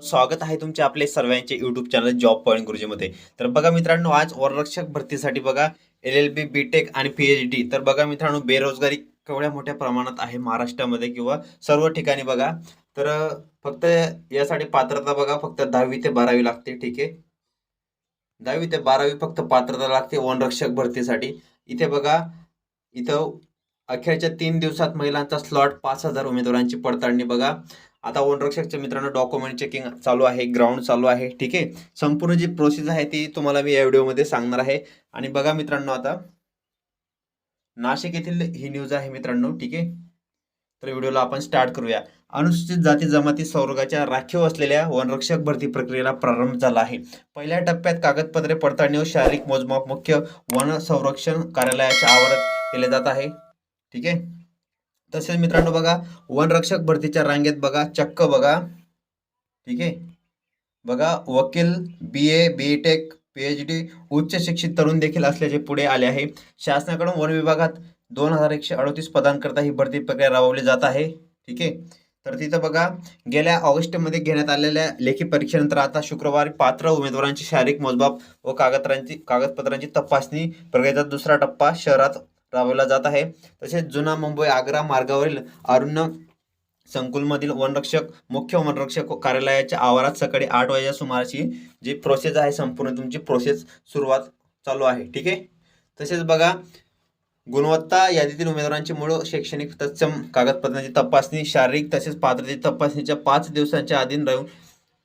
स्वागत आहे तुमचे आपले सर्वांचे यूट्यूब चॅनल जॉब पॉईंट गुरुजीमध्ये. तर बघा मित्रांनो आज वररक्षक भरतीसाठी बघा L L B B tech आणि पी एच डी तर बघा मित्रांनो बेरोजगारी केवढ्या मोठ्या प्रमाणात आहे महाराष्ट्रामध्ये किंवा सर्व ठिकाणी बघा. तर फक्त यासाठी पात्रता बघा फक्त दहावी ते बारावी लागते ठीक आहे? दहावी ते बारावी फक्त पात्रता लागते वनरक्षक भरतीसाठी. इथे बघा इथं अखेरच्या तीन दिवसात महिलांचा स्लॉट पाच हजार उमेदवारांची पडताळणी बघा. आता वनरक्षकच्या मित्रांनो डॉक्युमेंट चेकिंग चालू आहे ग्राउंड चालू आहे ठीक आहे? संपूर्ण जी प्रोसेस आहे ती तुम्हाला मी या व्हिडिओमध्ये सांगणार आहे. आणि बघा मित्रांनो आता नाशिक येथील ही न्यूज आहे मित्रांनो ठीक आहे? तर व्हिडिओला आपण स्टार्ट करूया. अनुसूचित जाती जमाती संवर्गाच्या राखीव असलेल्या वनरक्षक भरती प्रक्रियेला प्रारंभ झाला आहे. पहिल्या टप्प्यात कागदपत्रे पडताळणी व शारीरिक मोजमाप मुख्य वन संरक्षण कार्यालयाच्या आवारात केले जात आहे. ठीक आहे? तसेच मित्रांनो बघा वनरक्षक भरतीच्या रांगेत बघा चक्क बघा. ठीक आहे? बघा वकील B A B tech P H D उच्च शिक्षित तरुण देखील असल्याचे पुढे आले आहे. शासनाकडून वन विभागात दोन हजार एकशे अडतीस पदांकरता ही भरती प्रक्रिया राबवली जात आहे. ठीक आहे? तर तिथं बघा गेल्या ऑगस्टमध्ये घेण्यात आलेल्या लेखी परीक्षेनंतर आता शुक्रवारी पात्र उमेदवारांची शारीरिक मोजमाप व कागदपत्रांची कागदपत्रांची तपासणी प्रक्रियेचा दुसरा टप्पा शहरात राबवला जात आहे. तसेच जुना मुंबई आग्रा मार्गावरील अरुण संकुलमधील वनरक्षक मुख्य वनरक्षक कार्यालयाच्या आवारात सकाळी आठ वाजेच्या सुमाराची जी प्रोसेस आहे संपूर्ण तुमची प्रोसेस सुरुवात चालू आहे. ठीक आहे? तसेच बघा गुणवत्ता यादीतील उमेदवारांची मूळ शैक्षणिक तत्सम कागदपत्रांची तपासणी शारीरिक तसेच पात्रते तपासणीच्या पाच दिवसांच्या अधीन राहून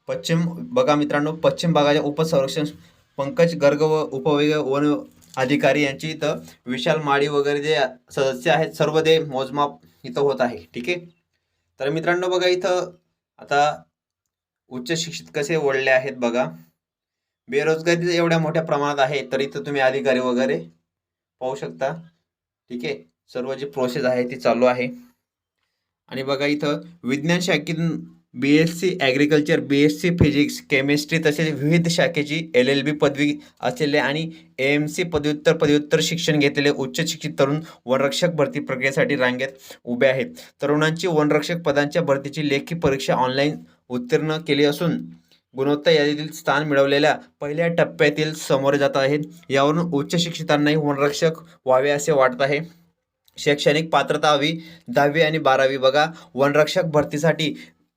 पश्चिम बघा मित्रांनो पश्चिम भागाच्या उपसंरक्षण पंकज गर्ग व उपविभागीय वन अधिकारी यांची इथं विशाल माळी वगैरे जे सदस्य आहेत सर्व ते मोजमाप इथं होत आहे ठीक आहे? तर मित्रांनो बघा इथं आता उच्च शिक्षित कसे वळले आहेत बघा. बेरोजगारी एवढ्या मोठ्या प्रमाणात आहे तर इथं तुम्ही अधिकारी वगैरे पाहू शकता ठीक आहे? सर्व जी प्रोसेस आहे ती चालू आहे. आणि बघा इथं विज्ञान शाखेतून B S C agriculture B S C physics chemistry तसेच विविध शाखेची एल एल बी पदवी असलेले आणि ए एम सी पदव्युत्तर पदव्युत्तर शिक्षण घेतलेले उच्च शिक्षित तरुण वनरक्षक भरती प्रक्रियेसाठी रांगेत उभे आहेत. तरुणांची वनरक्षक पदांच्या भरतीची लेखी परीक्षा ऑनलाईन उत्तीर्ण केली असून गुणवत्ता यादीतील स्थान मिळवलेल्या पहिल्या टप्प्यातील समोर जात आहेत यावरून उच्च शिक्षितांनाही वनरक्षक व्हावे असे वाटत आहे. शैक्षणिक पात्रता हवी दहावी आणि बारावी बघा. वनरक्षक भरतीसाठी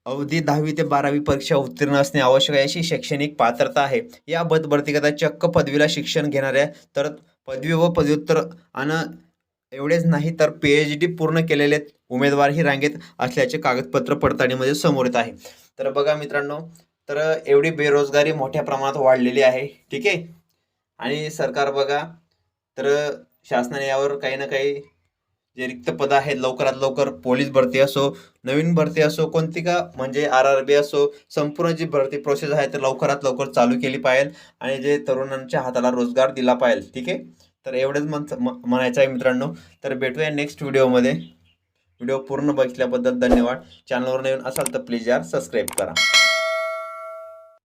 अवधी दहावी ते बारावी परीक्षा उत्तीर्ण असणे आवश्यक आहे. अशी शैक्षणिक पात्रता आहे. या पद भरतीकरता चक्क पदवीला शिक्षण घेणाऱ्या तर पदवी व पदव्युत्तर आणि एवढेच नाही तर पी एच डी पूर्ण केलेले उमेदवारही रांगेत असल्याचे कागदपत्र पडताळणीमध्ये समोर येत आहे. तर बघा मित्रांनो तर एवढी बेरोजगारी मोठ्या प्रमाणात वाढलेली आहे. ठीक आहे? आणि सरकार बघा तर शासनाने यावर काही ना काही जे रिक्त पदं आहेत लवकरात लवकर पोलीस भरती असो नवीन भरती असो कोणती का म्हणजे आर आर बी असो संपूर्ण जी भरती प्रोसेस आहे ते लवकरात लवकर चालू केली पाहिजे आणि जे तरुणांच्या हाताला रोजगार दिला पाहिजे ठीक आहे? तर एवढंच म्हण म- म्हणायचं आहे मित्रांनो. तर भेटूया नेक्स्ट व्हिडिओमध्ये व्हिडिओ पूर्ण बघितल्याबद्दल धन्यवाद. चॅनलवर नवीन असाल तर प्लीज यार सबस्क्राईब करा.